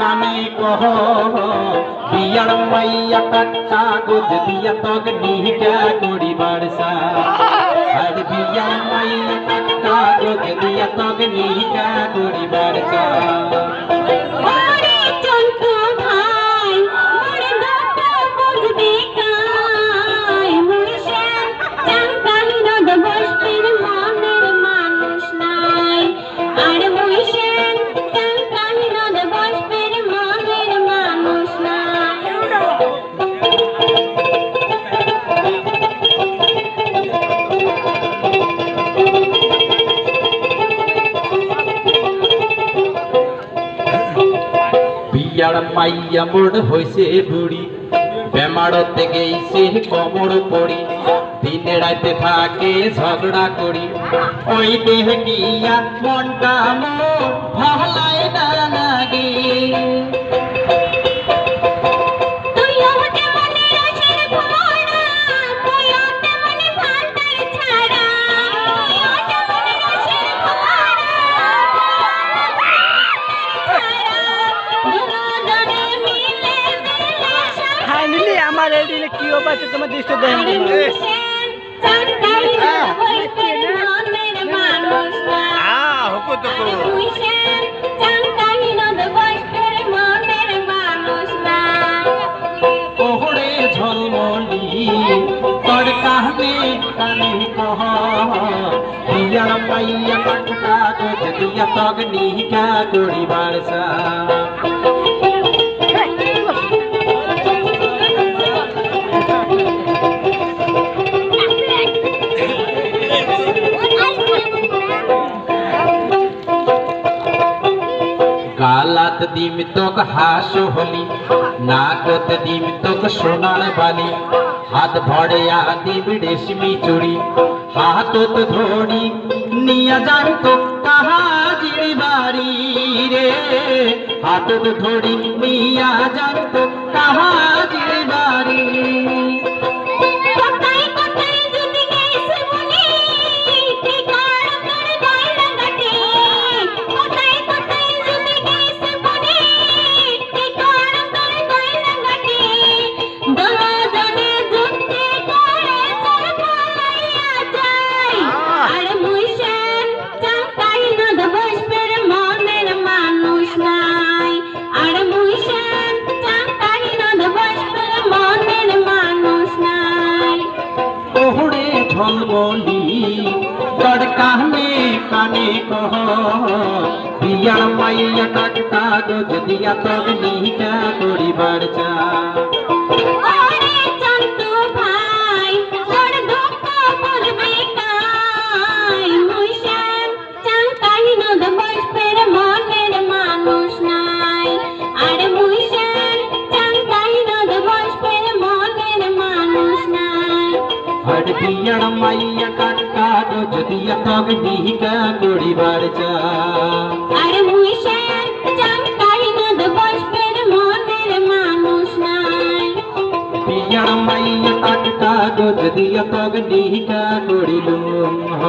কানে কহ বিয়ার মাইয়া কাগজ দিয়া তগ নিহিকা করিবার সা আর বিয়ার মাইয়া কাগজ দিয়া তগ নিহিকা করিবার বিয়ার পাইয়া মোড় হয়েছে বুড়ি। বেমারতে গেইছে কমর পড়ি। দিনে রাতে থাকে ঝগড়া করি। ওই দেহ গিয়া মনটা মোর ভালাই না লাগে আমার এই দিলে কি অবস্থা তোমার দৃষ্টি দেন। আ। হকো তো কো চাঙ্কালি নদ বস্তির মনের মানুষ না। গালাত দিম তোক হাস হলি নাকত দিম তোক সোনার বালি, হাত ভরে দিম রেশমি চুড়ি হাতত ধরি নিয়া যান তো কাহাজির বাড়ি রে, হাতত ধরি নিয়া যান তো কাহা ঝলমলি তোর কাহনে কানে কহ বিয়ার মাইয়া টাকা গো যদি তগ নিহিতা করিবার চা আর বিয়ার মাইয়া কাটকা গজ দিয়া তগ নিহিকা করিবার চা আর মুইশেন চাঙ্কাই নদ বসবের মনের মানুষ নাই মাইয়া হ